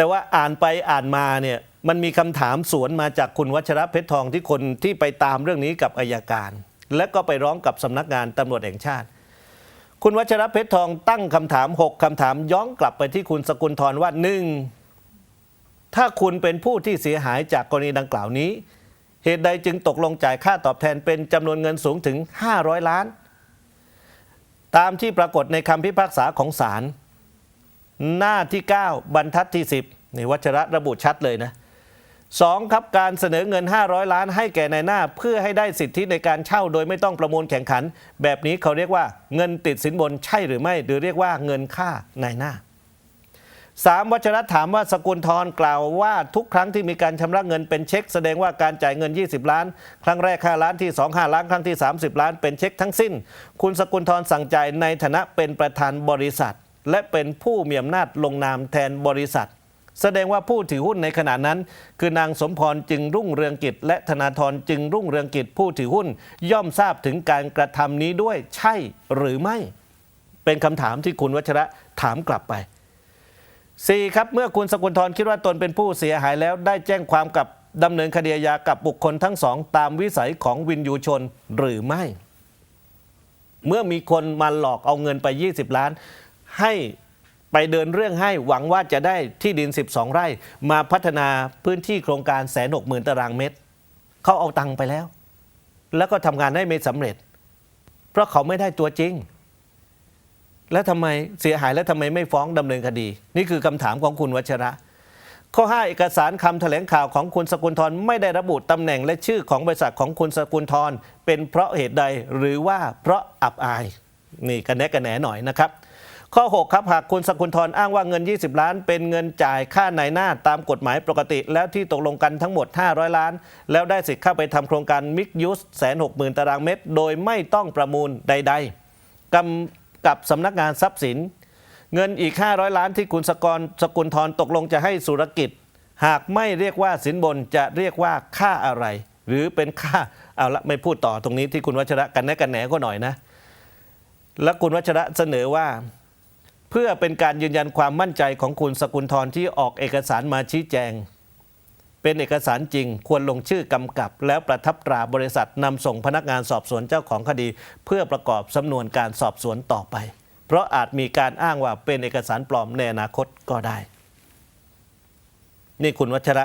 แต่ว่าอ่านไปอ่านมาเนี่ยมันมีคำถามสวนมาจากคุณวัชระเพชรทองที่คนที่ไปตามเรื่องนี้กับอายการ และก็ไปร้องกับสำนักงานตำรวจแห่งชาติ คุณวัชระเพชรทองตั้งคำถาม 6คำถามย้อนกลับไปที่คุณสกุลทรว่าหนึ่งถ้าคุณเป็นผู้ที่เสียหายจากกรณีดังกล่าวนี้ เหตุใดจึงตกลงจ่ายค่าตอบแทนเป็นจำนวนเงินสูงถึง 500 ล้าน ตามที่ปรากฏในคำพิพากษาของศาล หน้าที่ 9 บรรทัดที่ 10นี่วัชระระบุชัดเลยนะสองครับการเสนอเงิน 500 ล้านให้แก่นายหน้า เพื่อให้ได้สิทธิในการเช่าโดยไม่ต้องประมูลแข่งขัน แบบนี้เขาเรียกว่าเงินติดสินบนใช่หรือไม่ หรือเรียกว่าเงินค่านายหน้าสามวัชระถามว่าสกุลทรกล่าวว่าทุกครั้งที่มีการชำระเงินเป็นเช็ค แสดงว่าการจ่ายเงิน 20 ล้าน ครั้งแรก 5 ล้านที่ 2 5 ล้านครั้งที่ 30 ล้านเป็นเช็คทั้งสิ้น คุณสกุลทรสั่งจ่ายในฐานะเป็นประธานบริษัท และเป็นผู้มีอำนาจลงนามแทนบริษัท แสดงว่าผู้ถือหุ้นในขณะนั้น คือนางสมพรจึงรุ่งเรืองกิจ และธนาธรจึงรุ่งเรืองกิจผู้ถือหุ้น ย่อมทราบถึงการกระทำนี้ด้วยใช่หรือไม่ เป็นคำถามที่คุณวัชระถามกลับไป 4 ครับเมื่อคุณสกุลทรคิดว่าตนเป็นผู้เสียหายแล้วได้แจ้งความกับดำเนินคดีอาญากับบุคคลทั้งสอง ตามวิสัยของวินยูชนหรือไม่ เมื่อมีคนมาหลอกเอาเงินไป 20 ล้าน ให้ไปเดินเรื่องให้หวังว่าจะได้ที่ดิน 12 ไร่ มาพัฒนาพื้นที่โครงการแสนหกหมื่นตารางเมตรเขาเอาตังค์ไปแล้ว แล้วก็ทำงานได้ไม่สำเร็จ เพราะเขาไม่ได้ตัวจริง แล้วทำไมเสียหายแล้วทำไมไม่ฟ้องดำเนินคดี นี่คือคำถามของคุณวัชระ ข้อ 5 เอกสารคำแถลงข่าวของคุณสกุลทรไม่ได้ระบุตำแหน่งและชื่อของบริษัทของคุณสกุลทรเป็นเพราะเหตุใดหรือว่าเพราะอับอายนี่กันแนกันแหนหน่อยนะครับ ข้อ 6 ครับ หากคุณสกุลทรอ้างว่าเงิน 20 ล้าน เป็นเงินจ่ายค่านายหน้าตามกฎหมายปกติ แล้วที่ตกลงกันทั้งหมด 500 ล้าน แล้วได้สิทธิ์เข้าไปทำโครงการมิกยูสแสนหกหมื่นตารางเมตร โดยไม่ต้องประมูลใด ๆกำกับสำนักงานทรัพย์สิน เงินอีก 500 ล้านที่คุณสกรสกุลทรตกลงจะให้สุรกิจ หากไม่เรียกว่าสินบนจะเรียกว่าค่าอะไร หรือเป็นค่าเอาละไม่พูดต่อตรงนี้ที่คุณวัชระกันแนกันแหนก็หน่อยนะ แล้วคุณวัชระเสนอว่า เพื่อเป็นการยืนยันความมั่นใจของคุณสกุลทรที่ออกเอกสารมาชี้แจง เป็นเอกสารจริงควรลงชื่อกำกับ แล้วประทับตราบริษัทนำส่งพนักงานสอบสวนเจ้าของคดี เพื่อประกอบสำนวนการสอบสวนต่อไป เพราะอาจมีการอ้างว่าเป็นเอกสารปลอมในอนาคตก็ได้ นี่คุณวัชระ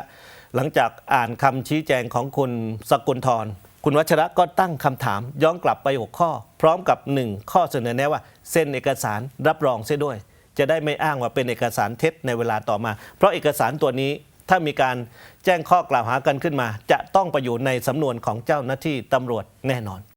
หลังจากอ่านคำชี้แจงของคุณสกุลทร คุณวัชระก็ตั้งคำถามย้อนกลับไปหกข้อ พร้อมกับหนึ่งข้อเสนอแนะว่า เซ็นเอกสารรับรองเสียด้วย จะได้ไม่อ้างว่าเป็นเอกสารเท็จในเวลาต่อมา เพราะเอกสารตัวนี้ถ้ามีการแจ้งข้อกล่าวหากันขึ้นมา จะต้องไปอยู่ในสำนวนของเจ้าหน้าที่ตำรวจแน่นอน